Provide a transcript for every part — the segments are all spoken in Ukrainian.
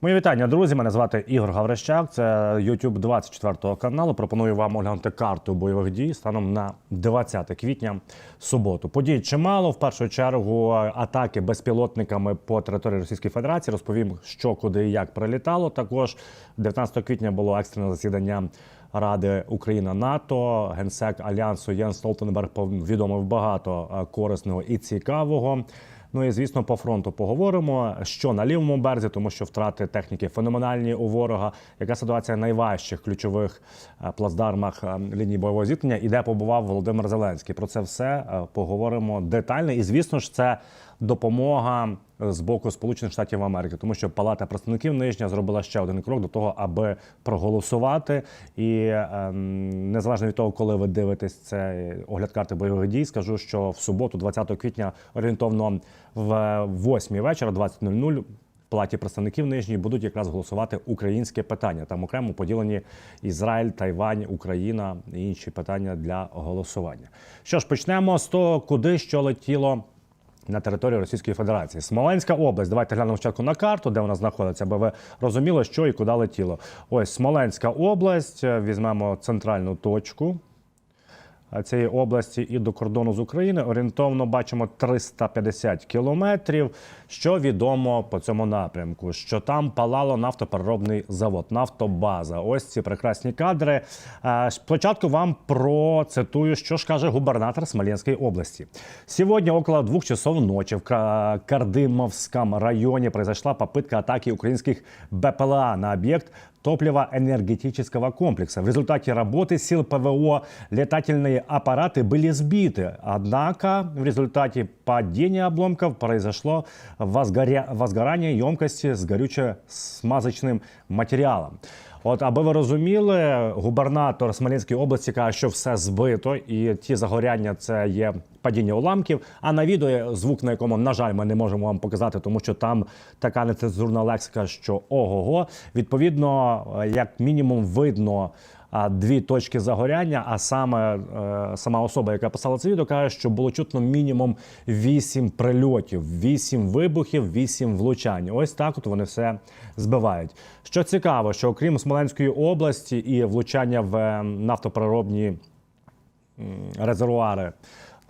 Мої вітання, друзі. Мене звати Ігор Гаврищак. Це YouTube 24 каналу. Пропоную вам оглянути карту бойових дій станом на 20 квітня суботу. Подій чимало. В першу чергу атаки безпілотниками по території Російської Федерації. Розповім, що куди і як прилітало. Також 19 квітня було екстрене засідання. Ради Україна НАТО генсек альянсу Єн Столтенберг повідомив багато е, корисного і цікавого. Ну і звісно, по фронту поговоримо, що на лівому березі, тому що втрати техніки феноменальні у ворога. Яка ситуація найважчих ключових е, плацдармах е, лінії бойового зіткнення і де побував Володимир Зеленський? Про це все е, поговоримо детально. І звісно ж, це допомога з боку Сполучених Штатів Америки, тому що Палата представників нижня зробила ще один крок до того, аби проголосувати. І ем, незалежно від того, коли ви дивитесь цей огляд карти бойових дій, скажу, що в суботу, 20 квітня, орієнтовно в 8 вечора, 20.00, в Палаті представників нижньої будуть якраз голосувати українське питання. Там окремо поділені Ізраїль, Тайвань, Україна і інші питання для голосування. Що ж, почнемо з того, куди що летіло на території Російської Федерації. Смоленська область. Давайте глянемо спочатку на карту, де вона знаходиться, аби ви розуміли, що і куди летіло. Ось Смоленська область. Візьмемо центральну точку цієї області і до кордону з України. Орієнтовно бачимо 350 кілометрів. Що відомо по цьому напрямку? Що там палало нафтопереробний завод, нафтобаза. Ось ці прекрасні кадри. Е, Спочатку вам процитую, що ж каже губернатор Смоленської області. Сьогодні около двух часов ночи в Ка- Кардымовском районе произошла попытка атаки украинских БПЛА на объект топливо-энергетического комплекса. В результате работы сил ПВО летательные аппараты были сбиты. Однако в результате падения обломков произошло возгоря... возгорание емкости с горюче-смазочным материалом. От, аби ви розуміли, губернатор Смоленської області каже, що все збито, і ті загоряння це є падіння уламків. А на відео звук, на якому, на жаль, ми не можемо вам показати, тому що там така нецензурна лексика, що ого-го. Відповідно, е, як мінімум, видно. Дві точки загоряння, а саме е, сама особа, яка писала це відео, каже, що було чутно мінімум вісім прильотів, вісім вибухів, вісім влучань. Ось так от вони все збивають. Що цікаво, що окрім Смоленської області і влучання в е, нафтопереробні резервуари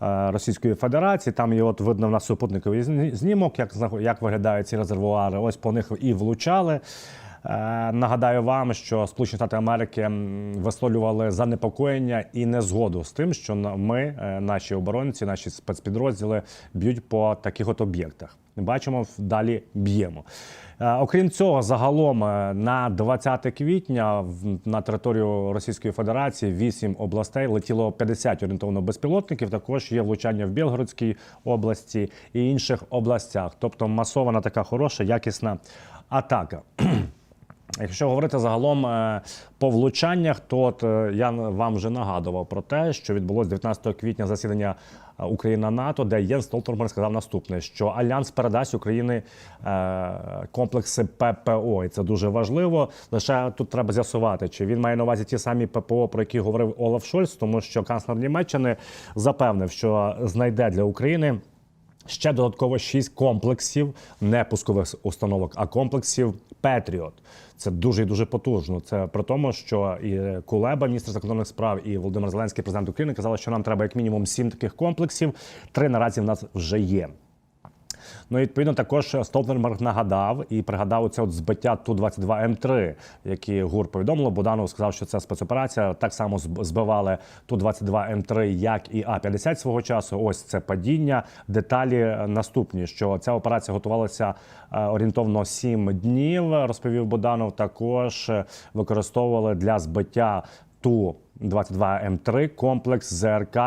е, Російської Федерації. Там є от видно в нас супутниковий знімок, як, як виглядають ці резервуари. Ось по них і влучали. Е, Нагадаю вам, що Сполучені Штати Америки висловлювали занепокоєння і незгоду з тим, що ми, е, наші оборонці, наші спецпідрозділи б'ють по таких от об'єктах. Бачимо, далі б'ємо. Е, Окрім цього, загалом на 20 квітня на територію Російської Федерації 8 областей летіло 50 орієнтовно безпілотників. Також є влучання в Білгородській області і інших областях. Тобто масована така хороша, якісна атака. Якщо говорити загалом е, по влучаннях, то от е, я вам вже нагадував про те, що відбулось 19 квітня засідання е, Україна НАТО, де Єн Столтенберг сказав наступне: що альянс передасть Україні комплекси ППО, і це дуже важливо. Лише тут треба з'ясувати, чи він має на увазі ті самі ППО, про які говорив Олаф Шольц, тому що канцлер Німеччини запевнив, що знайде для України. Ще додатково шість комплексів не пускових установок, а комплексів Петріот. Це дуже і дуже потужно. Це при тому, що і Кулеба, міністр закордонних справ, і Володимир Зеленський, президент України, казали, що нам треба як мінімум сім таких комплексів. Три наразі в нас вже є. Ну і відповідно також Столтенберг нагадав і пригадав це от збиття ту 22 м 3 які ГУР повідомило. Буданов сказав, що це спецоперація. Так само збивали ту 22 м 3 як і А 50 свого часу. Ось це падіння. Деталі наступні, що ця операція готувалася е, орієнтовно 7 днів. Розповів Буданов. Також е, використовували для збиття ту 22 м 3 комплекс ЗРК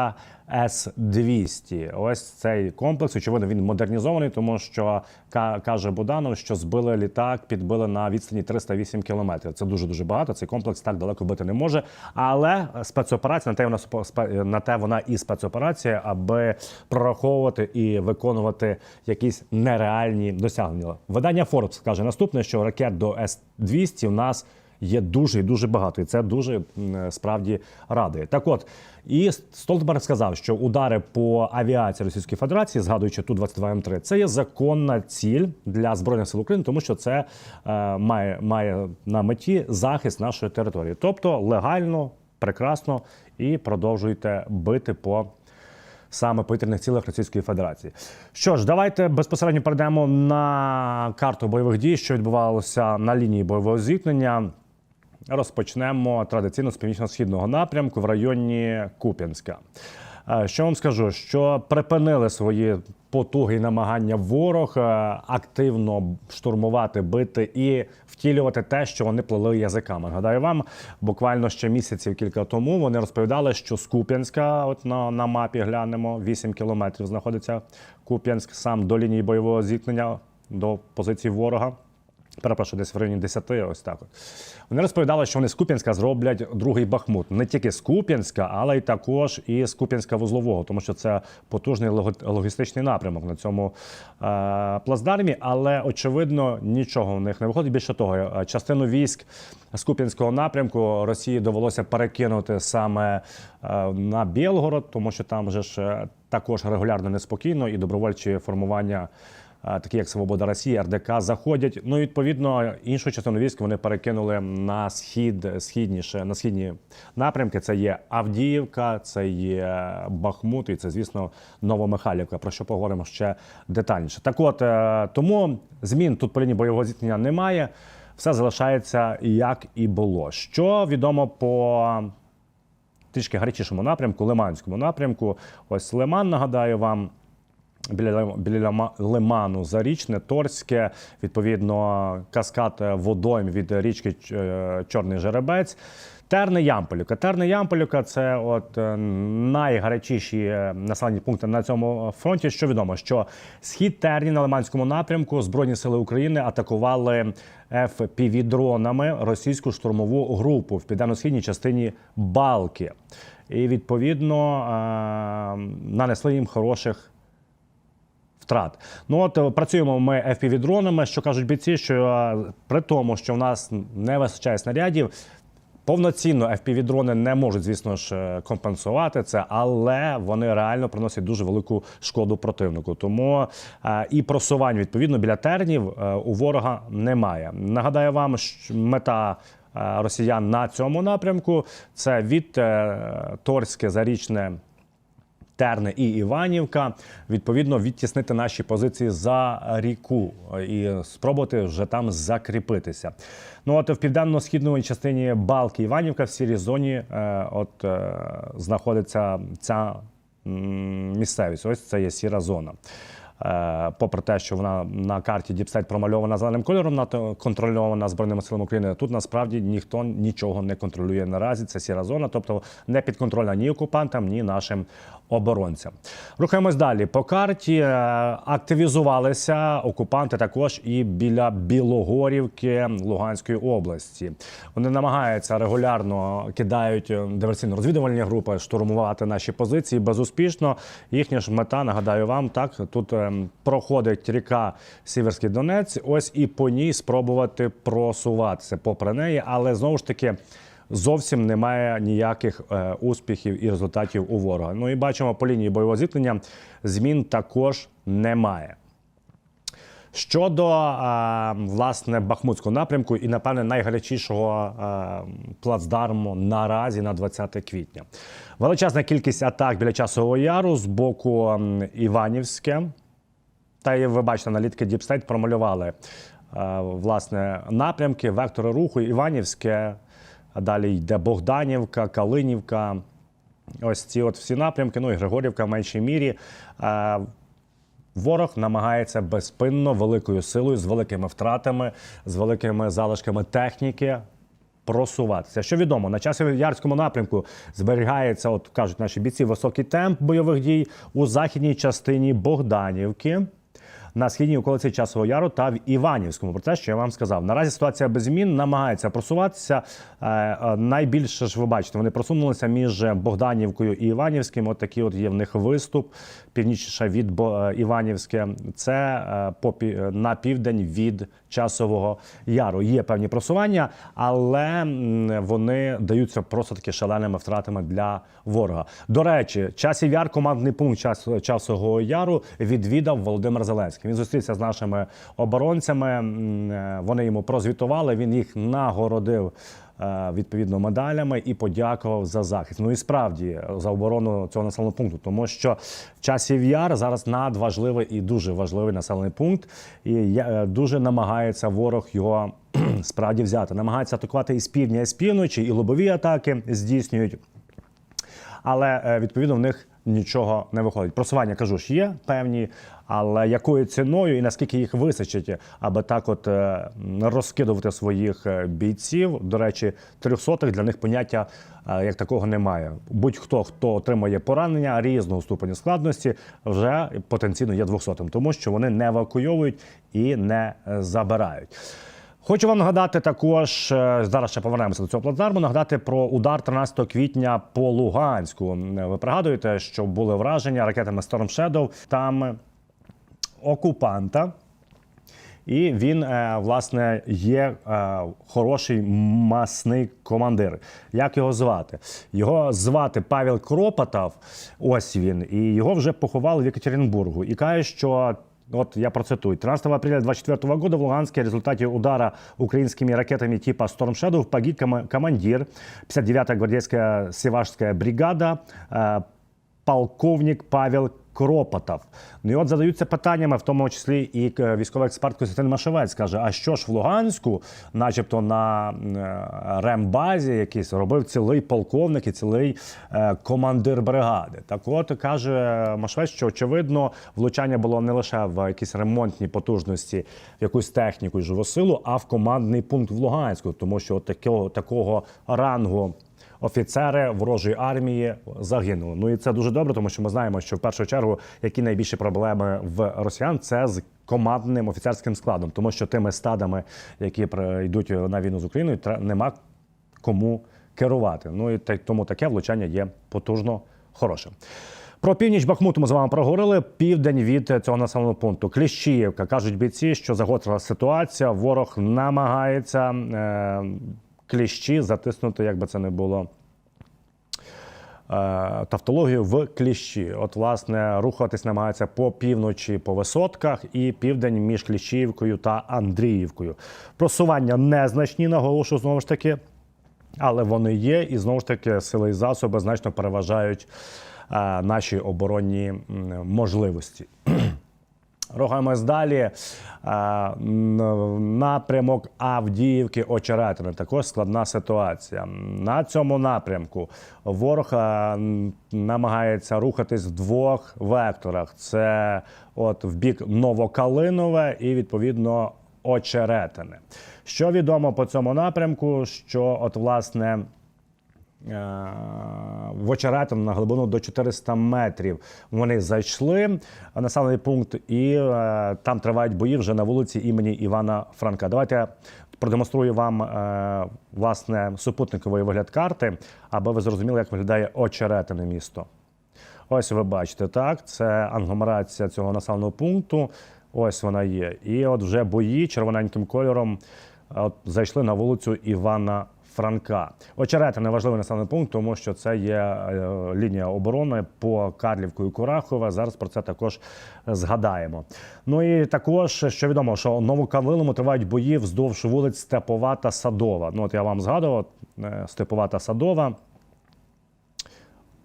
С-200. Ось цей комплекс, очевидно, він модернізований, тому що ка- каже Буданов, що збили літак, підбили на відстані 308 кілометрів. Це дуже дуже багато. Цей комплекс так далеко бити не може. Але спецоперація на те вона на те вона і спецоперація, аби прораховувати і виконувати якісь нереальні досягнення. Видання Forbes каже наступне, що ракет до С-200 в нас є дуже і дуже багато, і це дуже справді радує. Так от і Столтенберг сказав, що удари по авіації Російської Федерації, згадуючи ту 22 М3, це є законна ціль для збройних сил України, тому що це е, має, має на меті захист нашої території, тобто легально, прекрасно і продовжуйте бити по саме повітряних цілях Російської Федерації. Що ж, давайте безпосередньо перейдемо на карту бойових дій, що відбувалося на лінії бойового зіткнення. Розпочнемо традиційно з північно-східного напрямку в районі Куп'янська. Е, Що вам скажу, що припинили свої потуги і намагання ворог е, активно штурмувати, бити і втілювати те, що вони плели язиками. Гадаю вам, буквально ще місяців кілька тому вони розповідали, що з Куп'янська, от на, на мапі глянемо, 8 кілометрів знаходиться Куп'янськ сам до лінії бойового зіткнення, до позиції ворога. Перепрошую, десь в районі 10, ось так. От. Вони розповідали, що вони з Куп'янська зроблять другий Бахмут. Не тільки з Куп'янська, але й також і з Куп'янська вузлового, тому що це потужний логістичний напрямок на цьому е- плацдармі. Але очевидно нічого в них не виходить. Більше того, е, частину військ з Куп'янського напрямку Росії довелося перекинути саме е, на Білгород, тому що там вже ж е, також регулярно неспокійно і добровольчі формування такі як Свобода Росії, РДК, заходять. Ну, і, відповідно, іншу частину військ вони перекинули на схід, східніше, на східні напрямки. Це є Авдіївка, це є Бахмут, і це, звісно, Новомихайлівка, про що поговоримо ще детальніше. Так от, е, тому змін тут по лінії бойового зіткнення немає. Все залишається як і було. Що відомо по трішки гарячішому напрямку, Лиманському напрямку. Ось Лиман, нагадаю вам. Біля, біля Лима- Лиману Зарічне, Торське, відповідно, каскад е, водойм від річки е, Чорний Жеребець. Терни Ямполівка. Терни Ямполівка це от е, найгарячіші населені пункти на цьому фронті. Що відомо, що схід Терні на Лиманському напрямку Збройні сили України атакували FPV-дронами російську штурмову групу в південно-східній частині Балки. І відповідно нанесли їм хороших втрат. Ну от е, працюємо ми FPV-дронами, що кажуть бійці, що е, при тому, що в нас не вистачає снарядів. Повноцінно FPV-дрони не можуть, звісно ж, е, компенсувати це, але вони реально приносять дуже велику шкоду противнику. Тому і просувань відповідно біля тернів у ворога немає. Нагадаю вам, що мета росіян на цьому напрямку це від Торське зарічне. Терни і Іванівка, відповідно, відтіснити наші позиції за ріку і спробувати вже там закріпитися. Ну от в південно-східній частині Балки Іванівка в сірій зоні е, от е, знаходиться ця місцевість. Ось це є сіра зона. Е, Попри те, що вона на карті Діпстейт промальована зеленим кольором, НАТО контрольована збройними силами України. Тут насправді ніхто нічого не контролює наразі. Це сіра зона, тобто не підконтрольна ні окупантам, ні нашим оборонцям. Рухаємось далі. По карті е, активізувалися окупанти також і біля Білогорівки Луганської області. Вони намагаються регулярно кидають е, диверсійно-розвідувальні групи штурмувати наші позиції безуспішно. Їхня ж мета, нагадаю вам, так тут е, проходить ріка Сіверський Донець. Ось і по ній спробувати просуватися попри неї, але знову ж таки. Зовсім немає ніяких е, успіхів і результатів у ворога. Ну і бачимо по лінії бойового зіткнення змін також немає. Щодо е, власне Бахмутського напрямку і, напевне, найгарячішого е, плацдарму наразі на 20 квітня. Величезна кількість атак біля часового яру з боку Іванівське. Та і ви бачите, аналітики Діпстейт промалювали власне напрямки, вектори руху Іванівське. А далі йде Богданівка, Калинівка. Ось ці от всі напрямки, ну і Григорівка в меншій мірі. Ворог намагається безпинно, великою силою, з великими втратами, з великими залишками техніки просуватися. Що відомо, на часово-ярському напрямку зберігається, от кажуть наші бійці, високий темп бойових дій у західній частині Богданівки. На східній околиці Часового Яру та в Іванівському. Про те, що я вам сказав. Наразі ситуація без змін намагається просуватися. Е, е, Найбільше ж ви бачите, вони просунулися між Богданівкою і Іванівським. От такий от є в них виступ північніше від е, Іванівське. Це е, е, на південь від часового яру. Є певні просування, але вони даються просто таки шаленими втратами для ворога. До речі, часів яр, командний пункт час, часового яру відвідав Володимир Зеленський. Він зустрівся з нашими оборонцями. Вони йому прозвітували. Він їх нагородив. Е, Відповідно медалями і подякував за захист. Ну і справді за оборону цього населеного пункту, тому що часів яр зараз надважливий і дуже важливий населений пункт, і е, дуже намагається ворог його справді взяти. Намагається атакувати і з півдня, і з півночі, і лобові атаки здійснюють але е, відповідно в них нічого не виходить. Просування кажу ж є певні, але якою ціною і наскільки їх висачить, аби так, от е, розкидувати своїх е, бійців. До речі, трьохсотих для них поняття е, як такого немає. Будь-хто хто отримує поранення різного ступеню складності, вже потенційно є двохсотим, тому що вони не евакуйовують і не забирають. Хочу вам нагадати також е, зараз ще повернемося до цього плацдарму. Нагадати про удар 13 квітня по Луганську. Ви пригадуєте, що були враження ракетами Storm Shadow там окупанта. І він, е, власне, є е, хороший масний командир. Як його звати? Його звати Павел Кропотов. Ось він. І його вже поховали в Екатеринбургу. І каже, що. Вот я процитую. 13 апреля 2024 года в Луганске в результате удара украинскими ракетами типа Storm Shadow погиб кома- командир 59-я гвардейская Севашская бригада, э, полковник Павел Кропотов. Ну і от задаються питаннями, в тому числі і е, військовий експерт Костянтин Машевець каже: а що ж в Луганську, начебто на е, рембазі якийсь робив цілий полковник і цілий е, командир бригади. Так от каже Машевець, що очевидно влучання було не лише в якісь ремонтні потужності, в якусь техніку і живу силу, а в командний пункт в Луганську, тому що от такого, такого рангу офіцери ворожої армії загинули. Ну і це дуже добре, тому що ми знаємо, що в першу чергу які найбільші проблеми в росіян це з командним офіцерським складом, тому що тими стадами, які йдуть на війну з Україною, нема кому керувати. Ну і тому таке влучання є потужно хорошим. Про північ Бахмуту ми з вами проговорили. Південь від цього населеного пункту. Кліщіївка кажуть бійці, що загострила ситуація. Ворог намагається е, кліщі затиснути, як би це не було. е, Тавтологію в кліщі. От, власне, рухатись намагається по півночі по висотках і південь між Кліщіївкою та Андріївкою. Просування незначні, наголошую знову ж таки, але вони є, і знову ж таки сили і засоби значно переважають е, наші оборонні можливості. Рухаємось далі. Е, Напрямок Авдіївки Очеретини. Також складна ситуація. На цьому напрямку ворог е, намагається рухатись в двох векторах: це от в бік Новокалинове і відповідно Очеретини. Що відомо по цьому напрямку? Що от власне. Е, в Очеретин на глибину до 400 метрів. Вони зайшли населений пункт, і е, там тривають бої вже на вулиці імені Івана Франка. Давайте продемонструю вам е, власне супутниковий вигляд карти, аби ви зрозуміли, як виглядає Очеретине місто. Ось ви бачите, так, це англомерація цього населеного пункту. Ось вона є. І от вже бої червоненьким кольором от, зайшли на вулицю Івана Франка. Очеретине важливий населений пункт, тому що це є е, лінія оборони по Карлівку і Курахове. Зараз про це також згадаємо. Ну і також що відомо, що Новокавилому тривають бої вздовж вулиць Степова та Садова. Ну от я вам згадував е, Степова та Садова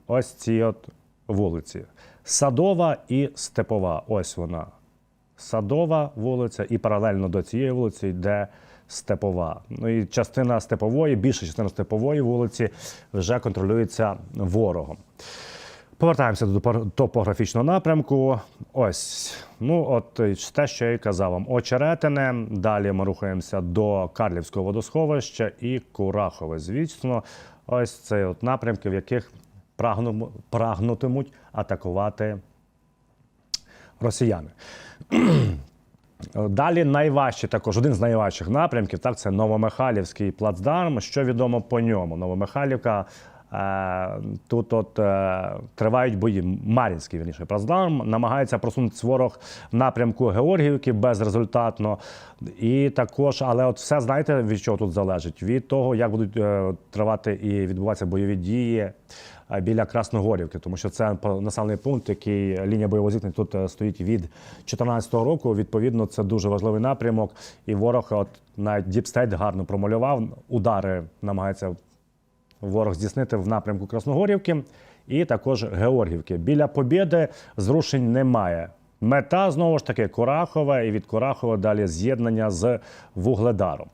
ось ці от вулиці. Садова і Степова. Ось вона. Садова вулиця, і паралельно до цієї вулиці йде Степова. Ну і частина степової, більша частина степової вулиці вже контролюється ворогом. Повертаємося до топографічного напрямку. Ось, ну от е, те, що я і казав вам. Очеретине. Далі ми рухаємося до Карлівського водосховища і Курахове. Звісно, ось це от напрямки, в яких прагну- прагнутимуть атакувати росіяни. Далі найважчий також один з найважчих напрямків. Так, це Новомихайлівський плацдарм. Що відомо по ньому? Новомихайлівка Е, Тут от е, тривають бої. Мар'їнський вірніше плацдарм намагається просунутися ворог в напрямку Георгіївки безрезультатно. І також, але от все знаєте від чого тут залежить? Від того, як будуть е, тривати і відбуватися бойові дії біля Красногорівки, тому що це населений пункт, який лінія бойового зіткнення тут е, стоїть від 2014 року. Відповідно, це дуже важливий напрямок. І ворог, от навіть Діпстейт гарно промалював. Удари намагається ворог здійснити в напрямку Красногорівки і також Георгівки. Біля Побєди зрушень немає. Мета знову ж таки Курахова, і від Курахова далі з'єднання з Вугледаром.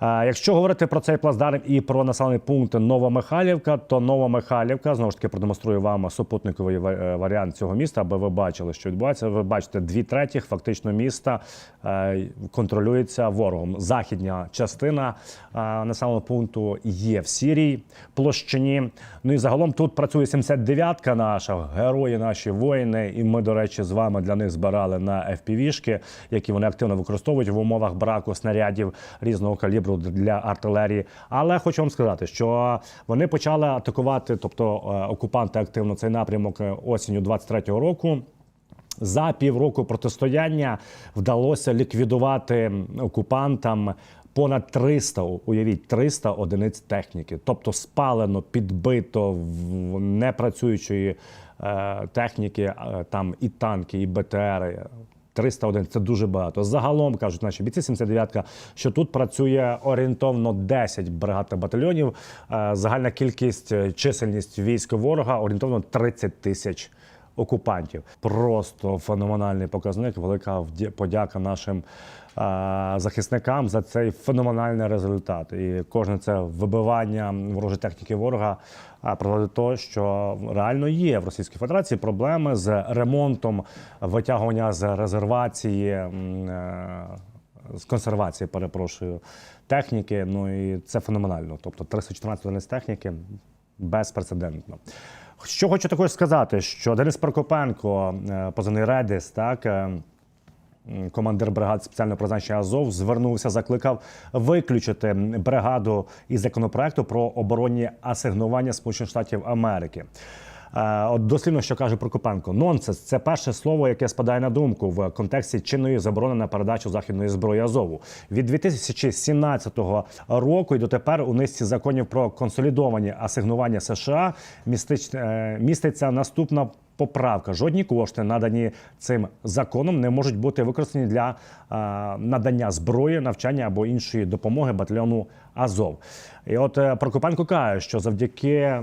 Якщо говорити про цей плацдарм і про населений пункт Новомихайлівка, то Новомихайлівка знову ж таки продемонструю вам супутниковий е, варіант цього міста, аби ви бачили, що відбувається. Ви бачите, дві третіх фактично міста е, контролюється ворогом. Західня частина е, населеного пункту є в сірій площині. Ну і загалом тут працює 79-ка наша, герої наші воїни. І ми, до речі, з вами для них збирали на FPV-шки, які вони активно використовують в умовах браку снарядів різного калібру для артилерії. Але хочу вам сказати, що вони почали атакувати, тобто е, окупанти активно цей напрямок е, осінню 23-го року. За півроку протистояння вдалося ліквідувати окупантам понад 300, уявіть, 300 одиниць техніки. Тобто спалено, підбито в непрацюючої е, техніки, е, там і танки, і БТРи. 301 – це дуже багато. Загалом кажуть наші бійці 79-ка, що тут працює орієнтовно 10 бригад та батальйонів. Е, Загальна кількість е, чисельність військ ворога орієнтовно 30 тисяч окупантів. Просто феноменальний показник. Велика подяка нашим захисникам за цей феноменальний результат. І кожне це вибивання ворожої техніки ворога призводить того, що реально є в Російській Федерації проблеми з ремонтом, витягування з резервації. е, з консервації, перепрошую, техніки. Ну і це феноменально. Тобто 314 одиниць техніки безпрецедентно. Що хочу також сказати, що Денис Прокопенко, е, позивний Редис, так. Командир бригад спеціального призначення Азов звернувся, закликав виключити бригаду із законопроекту про оборонні асигнування Сполучених Штатів Америки. Е, От дослівно, що каже Прокопенко, нонсенс це перше слово, яке спадає на думку в контексті чинної заборони на передачу західної зброї Азову від 2017 року і дотепер у низці законів про консолідовані асигнування США е, міститься наступна. Поправка жодні кошти, надані цим законом, не можуть бути використані для е, надання зброї, навчання або іншої допомоги батальйону Азов. І от е, Прокопенко каже, що завдяки,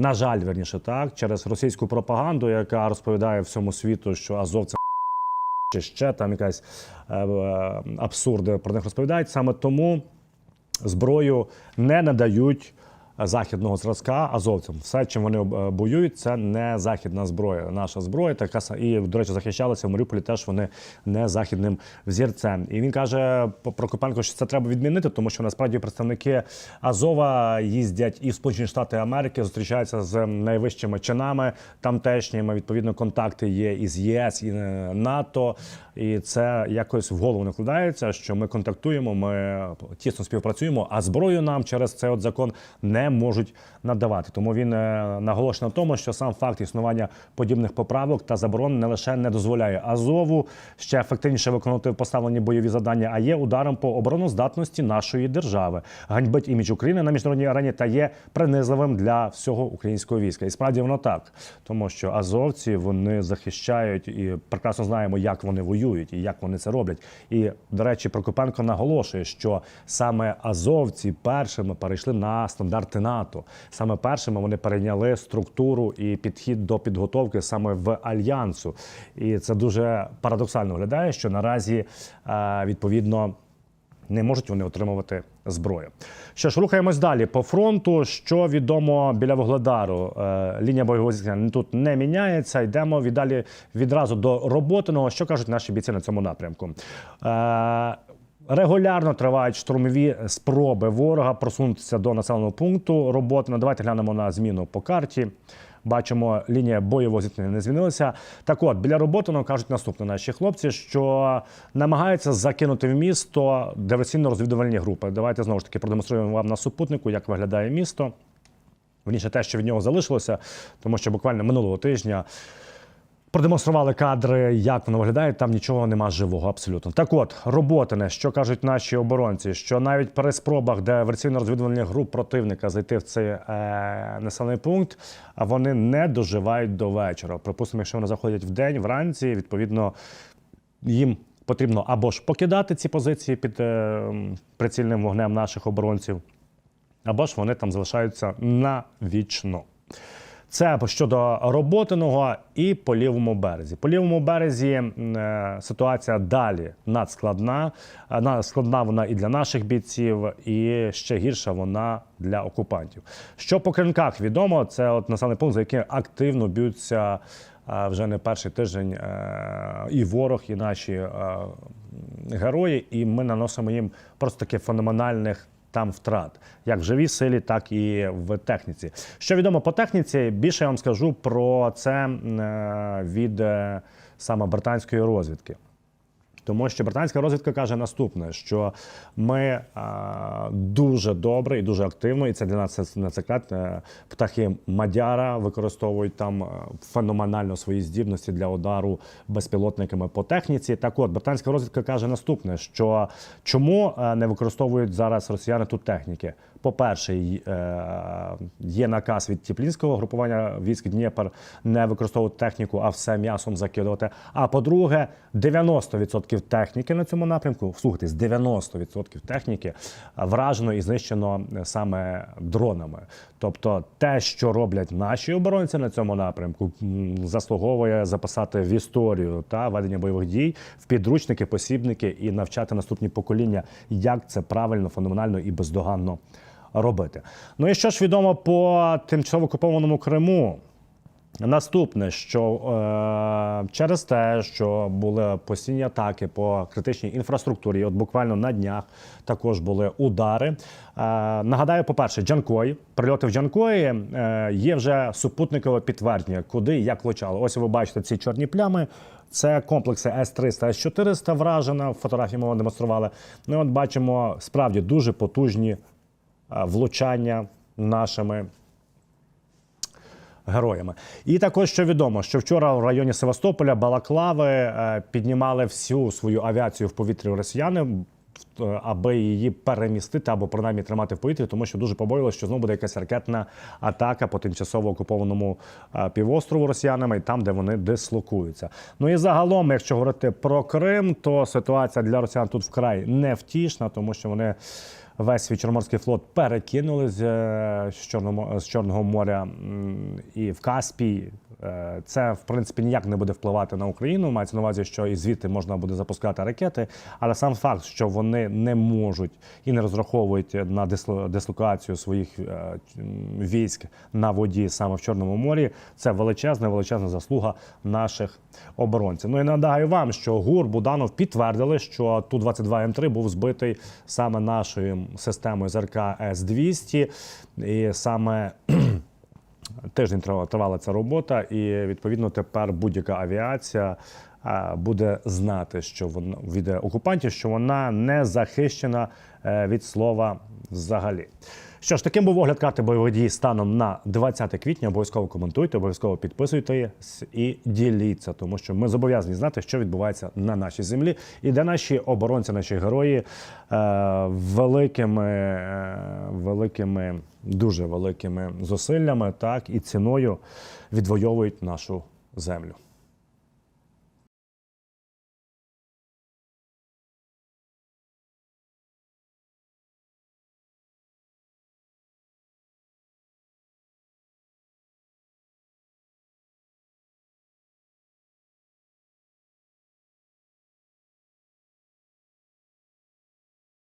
на жаль, верніше так, через російську пропаганду, яка розповідає всьому світу, що Азов це чи ще там якась е, абсурди про них розповідають. Саме тому зброю не надають західного зразка азовцям. Все, чим вони е, воюють, це не західна зброя. Наша зброя, така і до речі, захищалися в Маріуполі. Теж вони не західним взірцем. І він каже Прокопенко, що це треба відмінити, тому що насправді представники Азова їздять і в Сполучені Штати Америки, зустрічаються з найвищими чинами тамтешніми. Відповідно, контакти є із ЄС і е, НАТО. І це якось в голову не вкладається, що ми контактуємо, ми тісно співпрацюємо, а зброю нам через цей от закон не можуть надавати. Тому він е, наголошує на тому, що сам факт існування подібних поправок та заборон не лише не дозволяє Азову ще ефективніше виконувати поставлені бойові завдання, а є ударом по обороноздатності нашої держави, ганьбить імідж України на міжнародній арені та є принизливим для всього українського війська. І справді воно так, тому що азовці вони захищають і прекрасно знаємо, як вони воюють і як вони це роблять. І до речі, Прокопенко наголошує, що саме азовці першими перейшли на стандарти НАТО. Саме першими вони перейняли структуру і підхід до підготовки саме в альянсу. І це дуже парадоксально виглядає, що наразі е, відповідно не можуть вони отримувати зброю. Що ж, рухаємось далі по фронту. Що відомо біля Вугледару? Е, лінія бойового зіткнення тут не міняється. Йдемо віддалі відразу до роботиного. Що кажуть наші бійці на цьому напрямку? Регулярно тривають штурмові спроби ворога просунутися до населеного пункту роботи. Ну, давайте глянемо на зміну по карті. Бачимо, лінія бойового зіткнення не змінилася. Так от, біля роботи нам кажуть наступне наші хлопці, що намагаються закинути в місто диверсійно-розвідувальні групи. Давайте знову ж таки продемонструємо вам на супутнику, як виглядає місто. Вірніше, те, що від нього залишилося, тому що буквально минулого тижня продемонстрували кадри, як воно виглядає. Там нічого нема живого абсолютно. Так от, роботине, що кажуть наші оборонці, що навіть при спробах диверсійно-розвідувальних груп противника зайти в цей е, населений пункт, а вони не доживають до вечора. Припустимо, якщо вони заходять в день, вранці, відповідно, їм потрібно або ж покидати ці позиції під е, прицільним вогнем наших оборонців, або ж вони там залишаються навічно. Це щодо роботиного і по лівому березі. По лівому березі е, ситуація далі надскладна. Е, на- Складна вона і для наших бійців, і ще гірша вона для окупантів. Що по кринках відомо, це от населений пункт, за яким активно б'ються е, вже не перший тиждень і ворог, і наші герої, і ми наносимо їм просто таки феноменальних там втрат, як в живій силі, так і в техніці. Що відомо по техніці, більше я вам скажу про це е, від е, саме британської розвідки. Тому що британська розвідка каже наступне: що ми а, дуже добре і дуже активно, і це для нас не секрет. е, Птахи Мадяра використовують там е, феноменально свої здібності для удару безпілотниками по техніці. Так от британська розвідка каже наступне: що чому е, не використовують зараз росіяни тут техніки? По-перше, е, є наказ від Тіплінського групування військ Дніпр не використовувати техніку, а все м'ясом закидувати. А по-друге, 90% техніки на цьому напрямку, слухайте, з 90% техніки вражено і знищено е, саме дронами. Тобто, те, що роблять наші оборонці на цьому напрямку, заслуговує записати в історію та ведення бойових дій в підручники, посібники і навчати наступні покоління, як це правильно, феноменально і бездоганно робити. Ну і що ж відомо по тимчасово окупованому Криму? Наступне, що е, через те, що були постійні атаки по критичній інфраструктурі, от буквально на днях також були удари. Е, нагадаю, по-перше, Джанкой, прильоти в Джанкої е, є вже супутникове підтвердження, куди і як влучало. Ось ви бачите ці чорні плями. Це комплекси С-300, С-400 вражена. Фотографії ми вам демонстрували. Ну, от бачимо справді дуже потужні е, влучання нашими героями. І також що відомо, що вчора в районі Севастополя Балаклави е, піднімали всю свою авіацію в повітрі росіяни. Е, Аби її перемістити або принаймні тримати в повітрі, тому що дуже побоювалося, що знову буде якась ракетна атака по тимчасово окупованому е, півострову росіянами, і там, де вони дислокуються. Ну і загалом, якщо говорити про Крим, то ситуація для росіян тут вкрай невтішна, тому що вони весь свій Чорноморський флот перекинули з, е, Чорного, з Чорного моря і в Каспій. Е, Це в принципі ніяк не буде впливати на Україну. Мається на увазі, що і звідти можна буде запускати ракети. Але сам факт, що вони не можуть і не розраховують на дисло- дислокацію своїх е, військ на воді саме в Чорному морі, це величезна, величезна заслуга наших оборонців. Ну і нагадаю вам, що ГУР Буданов підтвердили, що ту 22 М3 був збитий саме нашою системою ЗРК С-200. І саме тиждень тривала, ця робота, і відповідно тепер будь-яка авіація буде знати, що вона від окупантів, що вона не захищена е, від слова взагалі. Що ж, таким був огляд карти бойових дій станом на 20 квітня. Обов'язково коментуйте, обов'язково підписуйтесь і діліться, тому що ми зобов'язані знати, що відбувається на нашій землі, і де наші оборонці, наші герої е, великими, е, великими, дуже великими зусиллями, так і ціною відвоюють нашу землю.